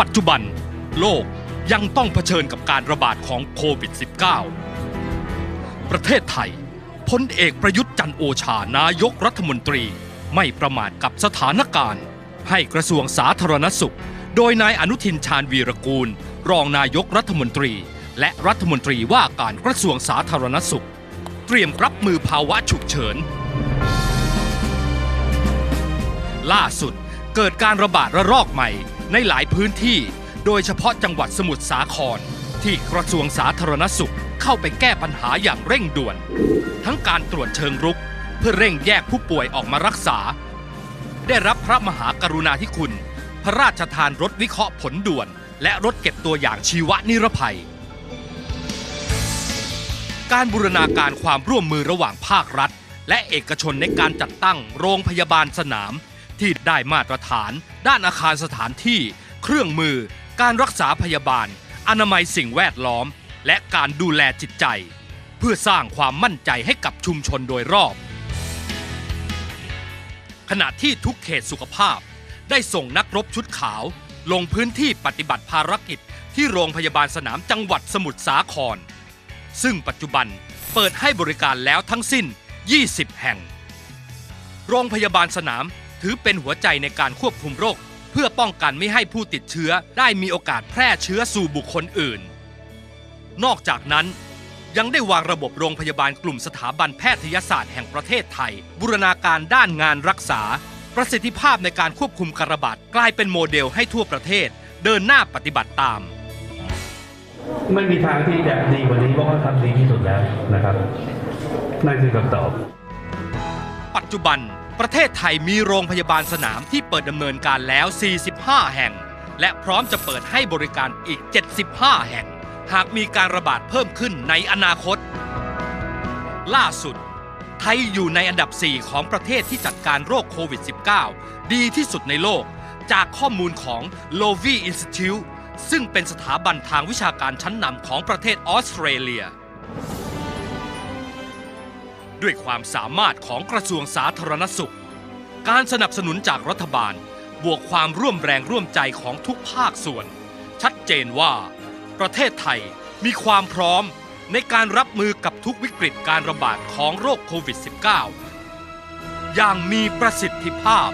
ปัจจุบัน โลกยังต้องเผชิญกับการระบาดของโควิด -19 ประเทศไทยพลเอกประยุทธ์จันโอชานายกรัฐมนตรีไม่ประมาทกับสถานการณ์ ให้กระทรวงสาธารณสุข โดยนายอนุทินชาญวีรกูล รองนายกรัฐมนตรี และรัฐมนตรีว่าการกระทรวงสาธารณสุข เตรียมรับมือภาวะฉุกเฉิน ล่าสุด เกิดการระบาดระลอกใหม่ในหลายพื้นที่ โดยเฉพาะจังหวัดสมุทรสาคร ที่กระทรวงสาธารณสุขเข้าไปแก้ปัญหาอย่างเร่งด่วน ทั้งการตรวจเชิงรุก เพื่อเร่งแยกผู้ป่วยออกมารักษา ได้รับพระมหากรุณาธิคุณ พระราชทานรถวิเคราะห์ผลด่วน และรถเก็บตัวอย่างชีวนิรภัย การบูรณาการความร่วมมือระหว่างภาครัฐ และเอกชนในการจัดตั้งโรงพยาบาลสนาม ที่ได้มาตรฐาน ด้านอาคารสถานที่ เครื่องมือ การรักษาพยาบาล อนามัยสิ่งแวดล้อม และการดูแลจิตใจ เพื่อสร้างความมั่นใจให้กับชุมชนโดยรอบ ขณะที่ทุกเขตสุขภาพ ได้ส่งนักรบชุดขาว ลงพื้นที่ปฏิบัติภารกิจที่โรงพยาบาลสนามจังหวัดสมุทรสาคร ซึ่งปัจจุบันเปิดให้บริการแล้วทั้งสิ้น 20 แห่ง โรงพยาบาลสนาม ถือเป็นหัวใจในการควบคุมโรค เพื่อป้องกันไม่ให้ผู้ติดเชื้อได้มีโอกาสแพร่เชื้อสู่บุคคลอื่น นอกจากนั้นยังได้วางระบบโรงพยาบาลกลุ่มสถาบันแพทยศาสตร์แห่งประเทศไทย บูรณาการด้านงานรักษา ประสิทธิภาพในการควบคุมการระบาดกลายเป็นโมเดลให้ทั่วประเทศ เดินหน้าปฏิบัติตาม ไม่มีทางที่จะดีกว่านี้เพราะเขาทำดีที่สุดแล้วนะครับนั่นคือคำตอบ ปัจจุบัน ประเทศไทยมีโรงพยาบาลสนามที่เปิดดำเนินการแล้ว 45 แห่ง และพร้อมจะเปิดให้บริการอีก 75 แห่ง หากมีการระบาดเพิ่มขึ้นในอนาคต ล่าสุด ไทยอยู่ในอันดับ 4 ของประเทศที่จัดการโรคโควิด -19 ดีที่สุดในโลก จากข้อมูลของ l o v i Institute ซึ่งเป็นสถาบันทางวิชาการชั้นนำของประเทศออสเตรเลีย ด้วยความสามารถของกระทรวงสาธารณสุข การสนับสนุนจากรัฐบาล บวกความร่วมแรงร่วมใจของทุกภาคส่วน ชัดเจนว่า ประเทศไทยมีความพร้อมในการรับมือกับทุกวิกฤตการระบาดของโรคโควิด -19 อย่างมีประสิทธิภาพ